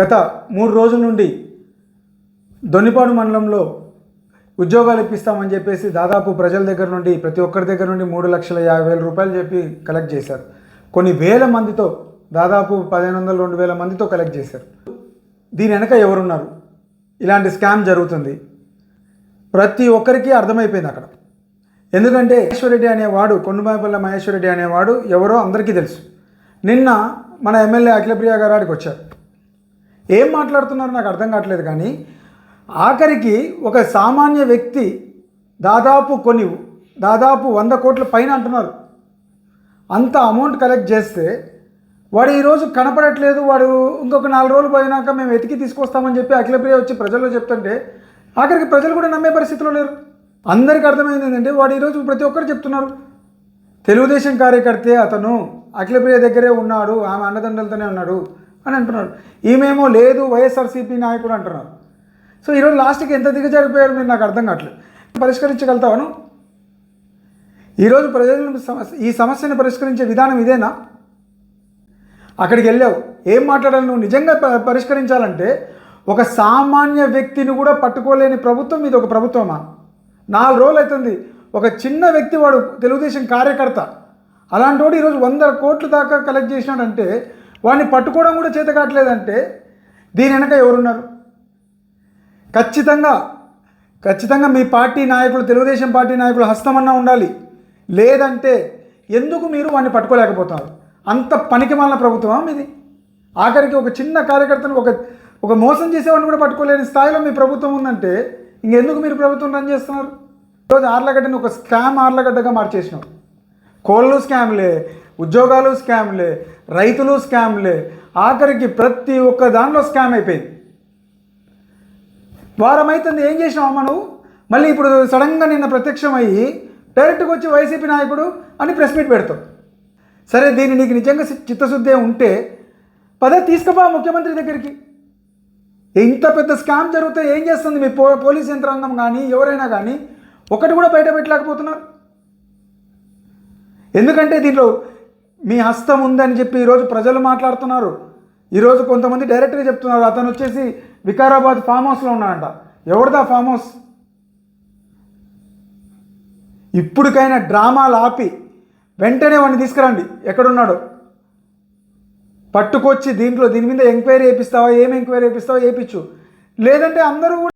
గత మూడు రోజుల నుండి దొన్నిపాడు మండలంలో ఉద్యోగాలు ఇప్పిస్తామని చెప్పేసి దాదాపు ప్రజల దగ్గర నుండి ప్రతి ఒక్కరి దగ్గర నుండి మూడు లక్షల యాభై వేల రూపాయలు చెప్పి కలెక్ట్ చేశారు. కొన్ని వేల మందితో దాదాపు పదిహేను వందల రెండు వేల మందితో కలెక్ట్ చేశారు. దీని వెనక ఎవరున్నారు? ఇలాంటి స్కామ్ జరుగుతుంది. ప్రతి ఒక్కరికి అర్థమైపోయింది అక్కడ. ఎందుకంటే మహేశ్వరరెడ్డి అనేవాడు కొండమాపల్లి మహేశ్వరరెడ్డి అనేవాడు ఎవరో అందరికీ తెలుసు. నిన్న మన ఎమ్మెల్యే అఖిలప్రియ గారు ఆడికి వచ్చారు. ఏం మాట్లాడుతున్నారో నాకు అర్థం కావట్లేదు కానీ ఆఖరికి ఒక సామాన్య వ్యక్తి దాదాపు కొన్ని దాదాపు వంద కోట్ల పైన అంటున్నారు. అంత అమౌంట్ కలెక్ట్ చేస్తే వాడు ఈరోజు కనపడట్లేదు వాడు ఇంకొక నాలుగు రోజులు పోయినాక మేము వెతికి తీసుకొస్తామని చెప్పి అఖిలప్రియ వచ్చి ప్రజల్లో చెప్తుంటే ఆఖరికి ప్రజలు కూడా నమ్మే పరిస్థితిలో లేరు. అందరికీ అర్థమైంది ఏంటంటే వాడు ఈరోజు ప్రతి ఒక్కరు చెప్తున్నారు. తెలుగుదేశం కార్యకర్తే అతను అఖిలప్రియ దగ్గరే ఉన్నాడు ఆమె అన్నదండలతోనే ఉన్నాడు. అని అంటున్నారు. ఈమెమో లేదు వైఎస్ఆర్సీపీ నాయకుడు అంటున్నారు. సో ఈరోజు లాస్ట్కి ఎంత దిగజారిపోయారు మీరు నాకు అర్థం కావట్లేదు. పరిష్కరించగలుగుతావను ఈరోజు ప్రజలను సమస్య ఈ సమస్యను పరిష్కరించే విధానం ఇదేనా? అక్కడికి వెళ్ళావు. ఏం మాట్లాడాలి నువ్వు? నిజంగా పరిష్కరించాలంటే ఒక సామాన్య వ్యక్తిని కూడా పట్టుకోలేని ప్రభుత్వం ఇది. ఒక ప్రభుత్వమా? నాలుగు రోజులు అవుతుంది. ఒక చిన్న వ్యక్తి వాడు తెలుగుదేశం కార్యకర్త. అలాంటి వాడు ఈరోజు వంద కోట్ల దాకా కలెక్ట్ చేసినాడంటే వాడిని పట్టుకోవడం కూడా చేత కావట్లేదంటే దీని వెనక ఎవరున్నారు? ఖచ్చితంగా ఖచ్చితంగా మీ పార్టీ నాయకులు తెలుగుదేశం పార్టీ నాయకులు హస్తమన్నా ఉండాలి. లేదంటే ఎందుకు మీరు వాడిని పట్టుకోలేకపోతున్నారు అంత పనికి మాలిన ప్రభుత్వం ఇది ఆఖరికి ఒక చిన్న కార్యకర్తను ఒక ఒక మోసం చేసేవాడిని కూడా పట్టుకోలేని స్థాయిలో మీ ప్రభుత్వం ఉందంటే ఇంకెందుకు మీరు ప్రభుత్వం రన్ చేస్తున్నారు? ఈరోజు ఆర్లగడ్డని ఒక స్కామ్ ఆర్లగడ్డగా మార్చేసినాం. కోళ్ళు స్కామ్లే ఉద్యోగాలు స్కామ్లే రైతులు స్కామ్లే. ఆఖరికి ప్రతి ఒక్క దానిలో స్కామ్ అయిపోయింది. వారం అవుతుంది ఏం చేసినావు అమ్మ నువ్వు? మళ్ళీ ఇప్పుడు సడన్గా నిన్న ప్రత్యక్షమయ్యి డైరెక్ట్గా వచ్చి వైసీపీ నాయకుడు అని ప్రెస్ మీట్ పెడతావు. సరే దీన్ని నీకు నిజంగా సి- చిత్తశుద్ధి ఉంటే పదే తీసుకుపో ముఖ్యమంత్రి దగ్గరికి. ఇంత పెద్ద స్కామ్ జరిగితే ఏం చేస్తుంది మీ పో పోలీస్ యంత్రాంగం కానీ ఎవరైనా కానీ? ఒకటి కూడా బయట పెట్టలేకపోతున్నారు. ఎందుకంటే దీంట్లో మీ హస్తం ఉందని చెప్పి ఈరోజు ప్రజలు మాట్లాడుతున్నారు. ఈరోజు కొంతమంది డైరెక్ట్గా చెప్తున్నారు. అతను వచ్చేసి వికారాబాద్ ఫామ్ హౌస్లో ఉన్నాడంట. ఎవరిదా ఫామ్ హౌస్? ఇప్పటికైనా డ్రామాలు ఆపి వెంటనే వాడిని తీసుకురండి. ఎక్కడున్నాడో? పట్టుకొచ్చి దీంట్లో దీని మీద ఎంక్వైరీ వేపిస్తావా ఏం ఎంక్వైరీ వేపిస్తావా వేయించు లేదంటే అందరూ కూడా